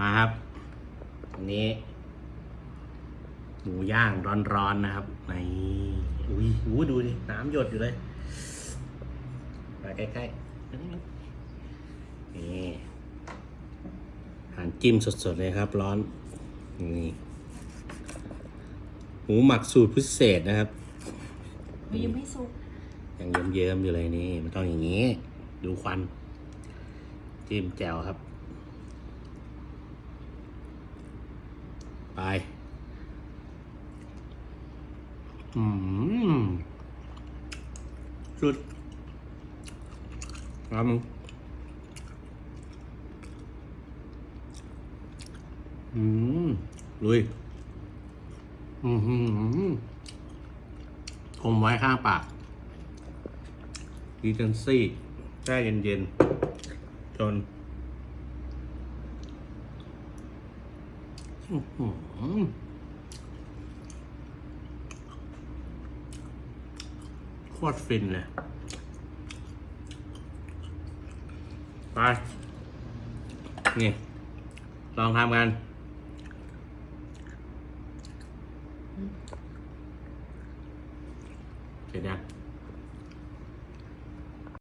มาครับอันนี้ หมูย่างร้อนๆนะครับในอุ้ยหูดูดิน้ำหยดอยู่เลยมาใกล้ๆนี่อาหารจิ้มสดๆเลยครับ ร้อนนี่หมูหมักสูตรพิเศษนะครับมันยังไม่สุกยังเยิ้มๆอยู่เลยนี่มันต้องอย่างนี้ ดูควัน จิ้มแจ่วครับ ไปอืมสุดครับมึงอืมลุยอืมหืมคมไว้ข้างปากดีเจนซี่แช่เย็นๆ จนอื้อหือ โคตรฟินเลย ไป นี่ ลองทำกันเสร็จยัง